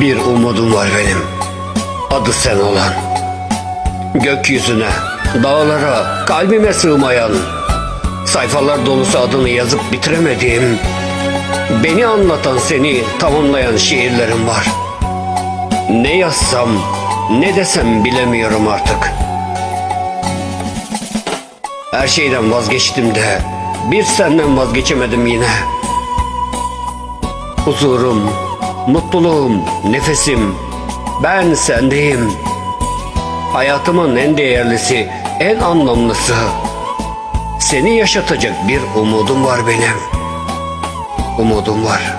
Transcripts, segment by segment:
Bir umudum var benim. Adı sen olan. Gökyüzüne, dağlara, kalbime sığmayan, sayfalar dolusu adını yazıp bitiremediğim, beni anlatan seni tamamlayan şiirlerim var. Ne yazsam, ne desem bilemiyorum artık. Her şeyden vazgeçtim de bir senden vazgeçemedim yine. Huzurum, mutluluğum, nefesim, ben sendeyim. Hayatımın en değerlisi, en anlamlısı. Seni yaşatacak bir umudum var benim. Umudum var.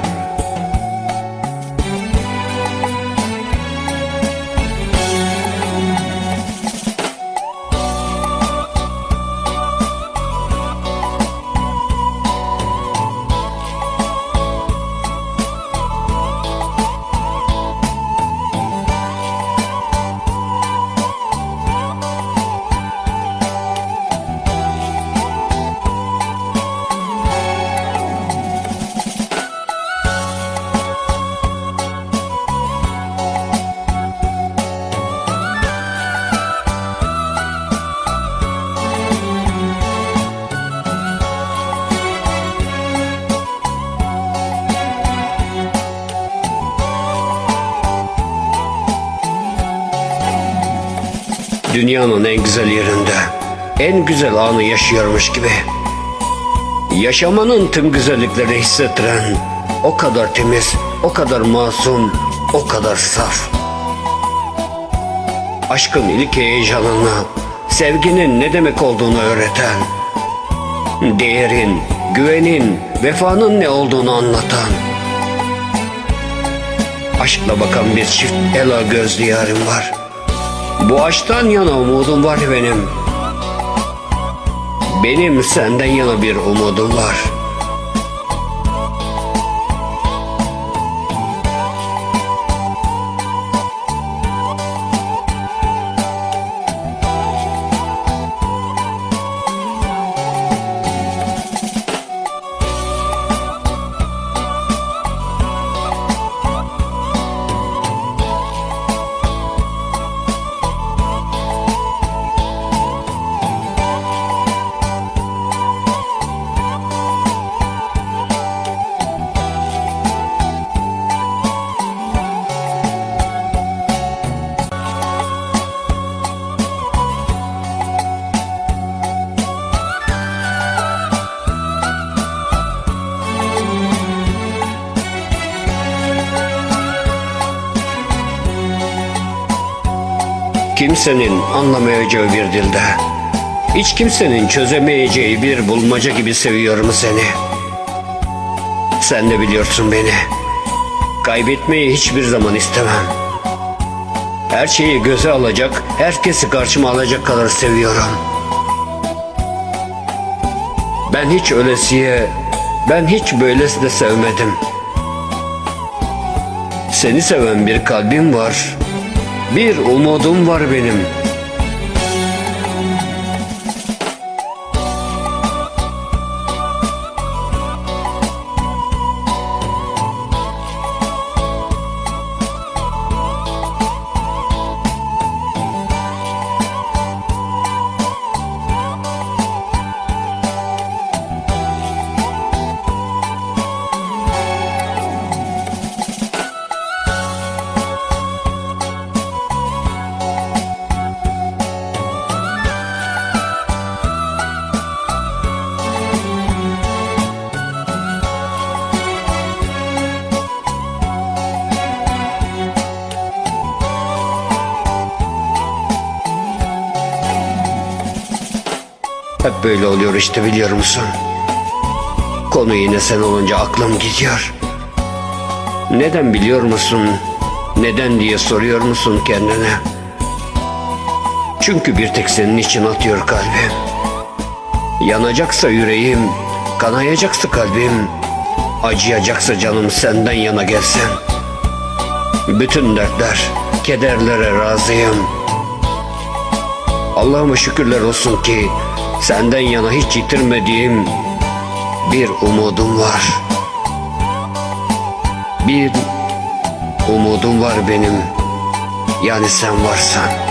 Dünyanın en güzel yerinde, en güzel anı yaşıyormuş gibi. Yaşamanın tüm güzellikleri hissettiren, o kadar temiz, o kadar masum, o kadar saf. Aşkın ilk heyecanını, sevginin ne demek olduğunu öğreten, değerin, güvenin, vefanın ne olduğunu anlatan, aşkla bakan bir çift ela gözlü yarim var. Bu aşktan yana umudum var benim. Benim senden yana bir umudum var. Kimsenin anlamayacağı bir dilde, hiç kimsenin çözemeyeceği bir bulmaca gibi seviyorum seni. Sen de biliyorsun beni. Kaybetmeyi hiçbir zaman istemem. Her şeyi göze alacak, herkesi karşıma alacak kadar seviyorum. Ben hiç ölesiye, ben hiç böylesine sevmedim. Seni seven bir kalbim var. Bir umudum var benim. Hep böyle oluyor işte biliyor musun? Konu yine sen olunca aklım gidiyor. Neden biliyor musun? Neden diye soruyor musun kendine? Çünkü bir tek senin için atıyor kalbim. Yanacaksa yüreğim, kanayacaksa kalbim, acıyacaksa canım senden yana gelsin. Bütün dertler, kederlere razıyım. Allah'ıma şükürler olsun ki senden yana hiç yitirmediğim bir umudum var. Bir Umudum var benim. Yani sen varsan.